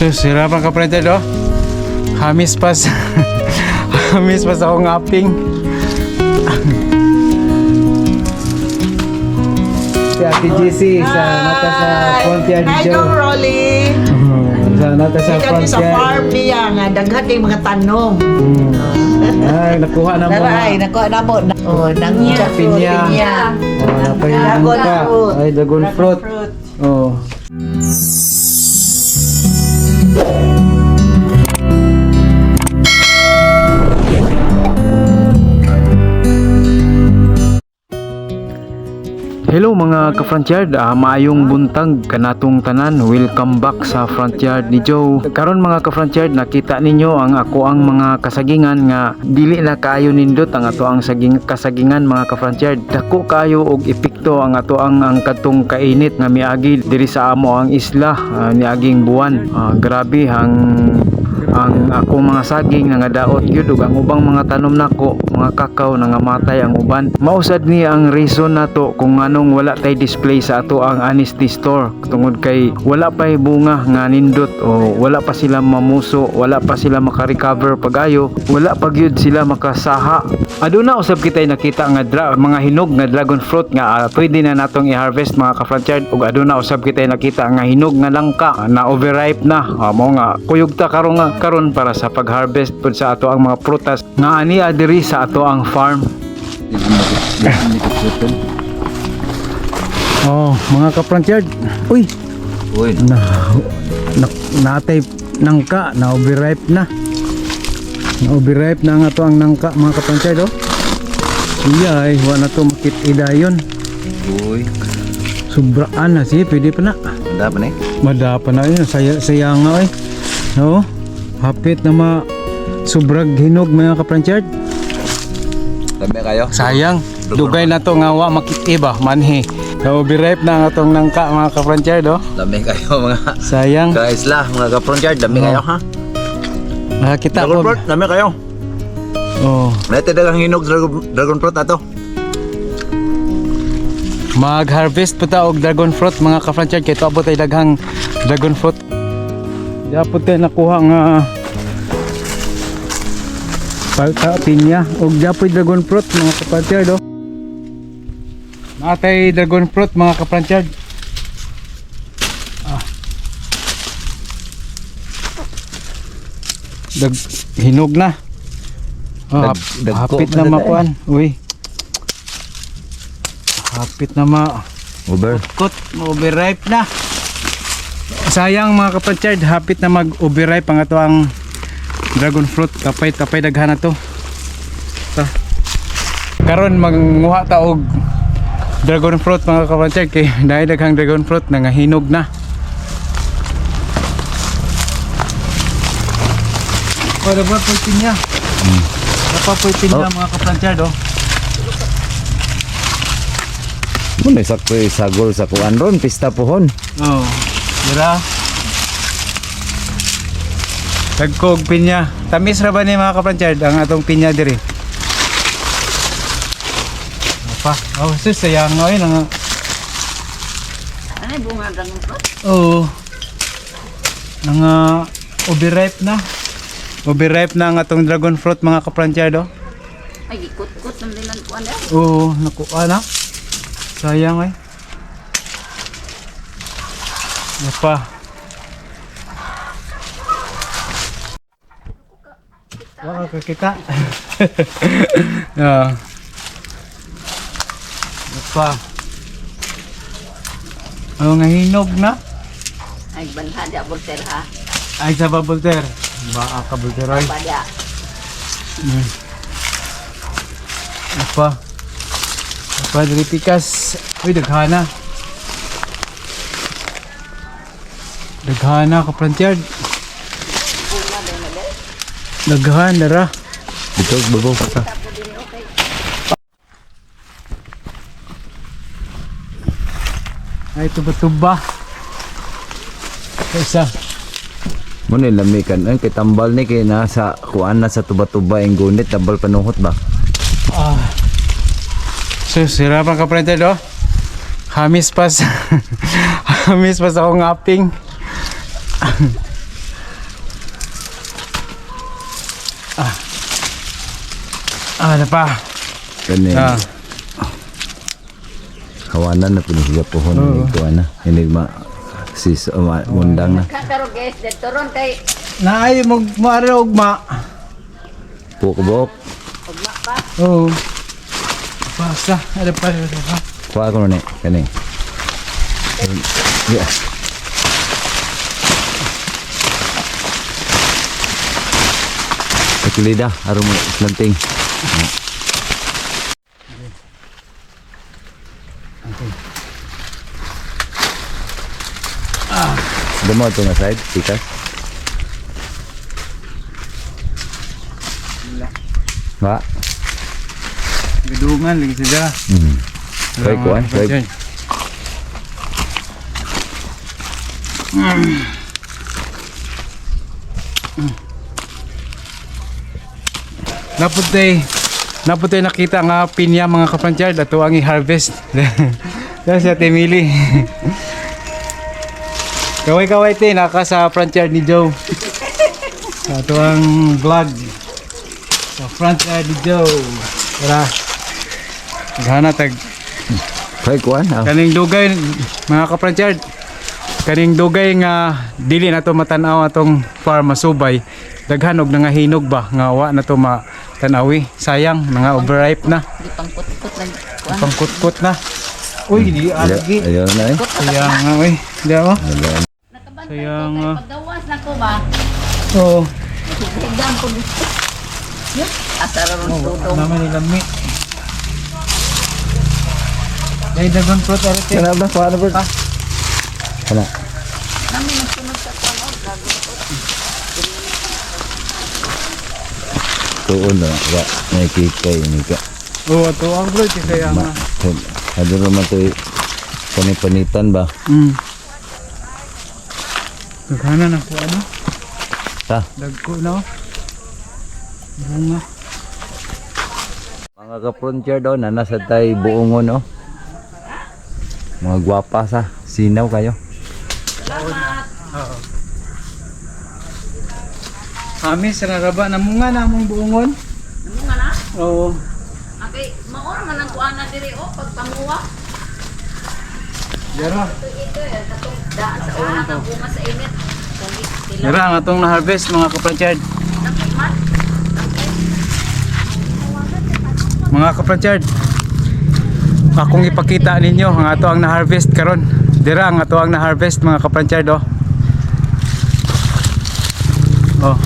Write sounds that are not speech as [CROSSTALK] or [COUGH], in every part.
Sus, hirapan ka printed oh. Hamis pas. [LAUGHS] Hamis pas akong ngaping. si Ate GC sa nata sa Frontier Hi, Joe. Kong Rolly. Sa nata sa Ikaw ni sa farm niya nga daghan kay mga tanong. Hmm. Ay, nakuha na mo. Daray, nakuha na mo. Oh, nang Pinya. Pinya. Oh, napay Dragon ka. fruit. Ay, dragon fruit. Oh. Bye. Hello mga ka-frontyard, ah, maayong buntag kanatong tanan. Welcome back sa frontyard ni Joe. Karon mga ka-frontyard, nakita ninyo ang ako ang mga kasagingan nga dili na kaayo nindot ang ato ang saging kasagingan mga ka-frontyard. Dako kayo og epekto ang ato ang ang kadtong kainit nga miagi diri sa amo ang isla ah, niaging buwan. Ah, grabe ang ang akong mga saging nga daot gyud ug ang ubang mga tanom nako mga kakao nga matay ang uban. Mausad ni ang reason nato kung anong wala tay display sa ato ang honesty store. Tungod kay wala pa bunga nga nindot o wala pa sila mamuso wala pa sila makarecover pagayo wala pa gyud sila makasaha aduna usab kitay nakita nga dra- mga hinog nga dragon fruit nga ah, pwede na natong i-harvest mga ka-franchise. Ug aduna usab kitay nakita nga hinog nga langka na overripe na. Ah, mao nga kuyog ta karon nga karon para sa pag-harvest pud sa ato ang mga prutas. Nga ani adiri sa ato ang farm. Oh, mga ka-franchise. Uy, Uy, na, na natay nangka na overripe na na overripe na nga to ang nangka mga kapansay do iya ay wa na to makit idayon uy. sobraan na siya pwede pa na Tanda pa ni? madapa na yun saya, saya nga ay no hapit na ma sobrag hinog mga kapansay Tabi kayo? sayang dugay na to nga wa makit iba manhi na overripe na nga tong nangka mga kapansay do Dami kayo mga sayang ka-isla, mga ka-frontyard. Dami Oh. kayo ha? Nakakita Dragon ko fruit, dami kayo. oh Nete dagang hinog dragon, dragon fruit ato. Mag-harvest po ta og dragon fruit mga ka-franchise kay tuabot ay daghang dragon fruit. Ya po tayo nakuha nga palta pinya og japoy dragon fruit mga ka-franchise do. Natay dragon fruit mga ka-franchise. Dag hinog na. Ah, Dag- dagko hapit na na makuan. Uy. Hapit na ma Uber. Kot, overripe na. Sayang mga kapatid, hapit na mag-overripe ang ato ang dragon fruit. Kapay tapay daghan na to. Ta. Karon manguha ta og dragon fruit mga kapatid kay dahil daghang dragon fruit na nga hinog na. Para ba po pinya? Hmm. Dapat po pinya Oh. mga kapatid oh. Muna sakto sagol sa kuan ron, pista pohon. Oh, dira. Tagkog pinya. Tamis ra ba ni mga kapranchard ang atong pinya diri? Apa? Oh, sus sayang nga. Ano bunga dragon fruit? Oo. Nga overripe na. Overripe na ang atong dragon fruit mga kapranchard oh. Ay, ikot-kot ng dinan ko ano. Oo, nakuha na. Sayang eh. Apa? Wala ka kita. [LAUGHS] Ah. Apa? Oh, nga hinog na. Ay, banha di aborter ha. Ay, sa babulter. Baka ka bulter ay. Pada. Apa? Apa dari pikas? Uy, daghana. Daghana ka plantyard. Daghan dara. Ito, babaw pa ka. Ay tuba-tuba. Isa. Muna yung lamikan. Ay, kitambal ni kay nasa kuan na sa tuba-tuba yung gunit. Tambal panuhot ba? Ah. So, sira pa ka prente do? Hamis pas. [LAUGHS] Hamis pas ako ng aping. [LAUGHS] ah. Ah, ano pa? Kanin. Ah. Kawanan na pinagyapuhon uh -huh. ng kuan na. Hindi ma sis uh, ma- mundang na. Kakaro guys, dito ron kay Naay mag maari ugma. Pukbok. ugma pa. Oo. Basta, ada pa ada pa. Kuha ko ni kani. Yeah. Kulida, aron mo planting. Damo ito nga side, tikas. Ba? Gedungan lagi saja. Hmm. Kay kuan, kay Naputay naputay nakita nga pinya mga kapransyard ato ang i-harvest. [LAUGHS] Yan si Ate [LAUGHS] Mili. kaway kaway te naka sa franchard ni Joe. [LAUGHS] Sa ato ang vlog. Sa franchard ni Joe. Tara. Gana tag kay kuan. Ah. kaning dugay mga kapransyard. Kaning dugay nga dili na to matanaw atong farm masubay. Daghan og nangahinog ba nga wa na to matanawi. Sayang nga overripe na. Di pangkut-kut lang. Pangkutkot na. Uy, di alagi. Ayaw na eh. Sayang nga, uy. Di ako. Ayaw. Nakabantay Sayang, ko ah. kay paggawas na ko ba. Oo. Higdam ko dito. Yun, asa ron tudong. Naman nilami. Dahil dagon fruit arite. Kana ba kuan ba? Kana. Nami nagsunod sa ko. Tuon na wa may kikay ni ka. Oo, ito ang fruit. Kaya nga. Ma. Ado naman to panipanitan ba? Mm. Daghanan na ko ano. Ta. Dagko na. oh. Bunga. Mga ka-frontier daw na nasa tay buongon oh. Mga gwapa sa sinaw kayo. Kami sa naraba na munga na among buongon. Namo nga na. Oo. Okay, maor man ang kuan na diri oh pagpanguwa. Dara. Daan sa ang bunga sa init. Kung tila Dara ang atong na-harvest mga nakiman. Mga kapransyard. Akong ipakita ninyo ang ato ang na-harvest karon. Dira ang ato ang na-harvest mga kapransyard oh. Oh.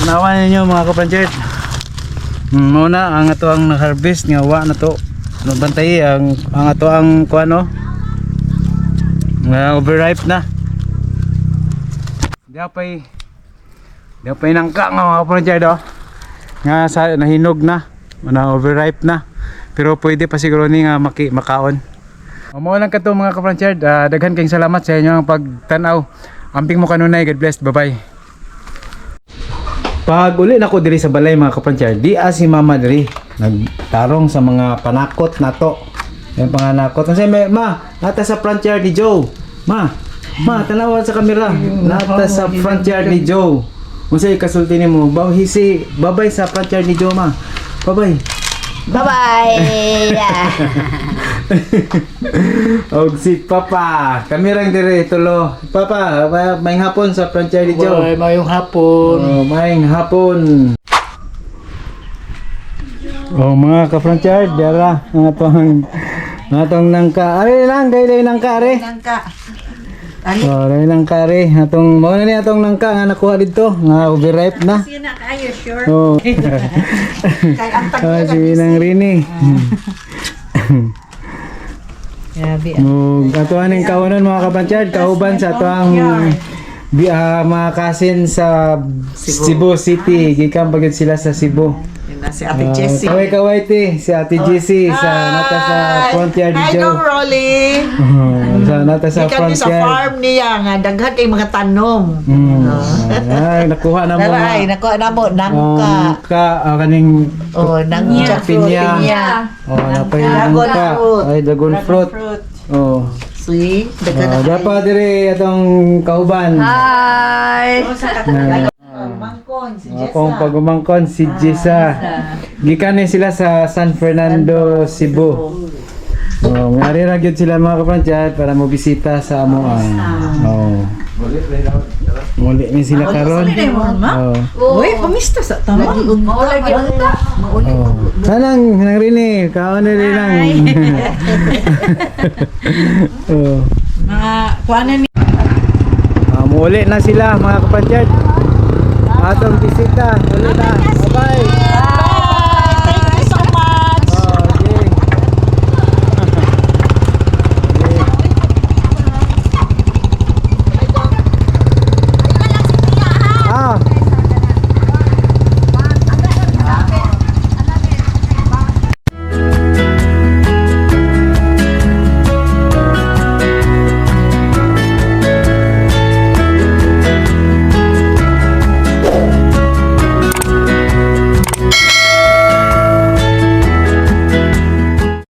Tanawan ninyo mga kapransyard. Mm, Muna ang ato ang na-harvest nga wa na to. Ano bantay ang ang ato ang kuano? Nga overripe na. Diapay Diapay nangka nga mga kapransyard oh. Nga sa nahinog na na overripe na. Pero pwede pa siguro ni nga maki, makaon. O mo lang kato mga kapranchard Ah, daghan kayong salamat sa inyo ang pagtanaw. Amping mo kanunay God bless bye bye pag uli na ko diri sa balay mga kapranchard di si mama diri nagtarong sa mga panakot na to yung panganakot kasi may ma nata sa front yard ni Joe ma ma tanawan sa kamera nata sa front yard ni Joe Unsay kasulti nimo? Baw hisi, babay sa front yard ni Joe ma. Babay. Bye-bye. [LAUGHS] Og si Papa, kami rang dire tulo. Papa, ma- maayong hapon sa front yard ni Joe. mayong hapon. Oh, maayong hapon. Oh, mga yard, dara ang atong ang atong nangka. Are lang, gay nangka are. Nangka. Oh, dahil nangka are. Atong mo na ni atong nangka nga nakuha dito, nga overripe na. Sina kayo sure. Oh. [LAUGHS] Kay ang Ah, si Nang Rini. [LAUGHS] Grabe. Oh, ato aning kawanon mga kapansyad, kauban sa ato ang bi ah, mga kasin sa Cebu, City. Gikan pagod sila sa Cebu. Si Ah, Kaway kaway ti si Ate Jessie sa nata sa frontier di Hi, Joe. Rolly. Oh, sa nata sa Ikan sa frontier. farm niya nga daghan kay mga tanom. Mm. Ay, nakuha na mo ay na. nako na mo Ang nangka. ka ah, kaning Oh, nangka pinya. pinya. Oh, napay Dragon ka. fruit. Ay, dragon fruit. Oh. See? Daghan Ah, na. dapat dire atong kauban. Hi. Sa katulad. Mangko Akong pagumangkon si Jessa. Gikan ni sila sa San Fernando, Cebu. Oh, ngari ra gyud sila mga kapransyad para mo bisita sa amoan. Oh. Muli ni sila karon. Oh. Uy, pamista sa tama. Maulay gyud ta. Maulay. Sanang nang rini, kaon na rin lang. [LAUGHS] oh. Mga kuanan ni Ah, muli na sila mga kapatid. Atong bisita, muli na. Bye-bye.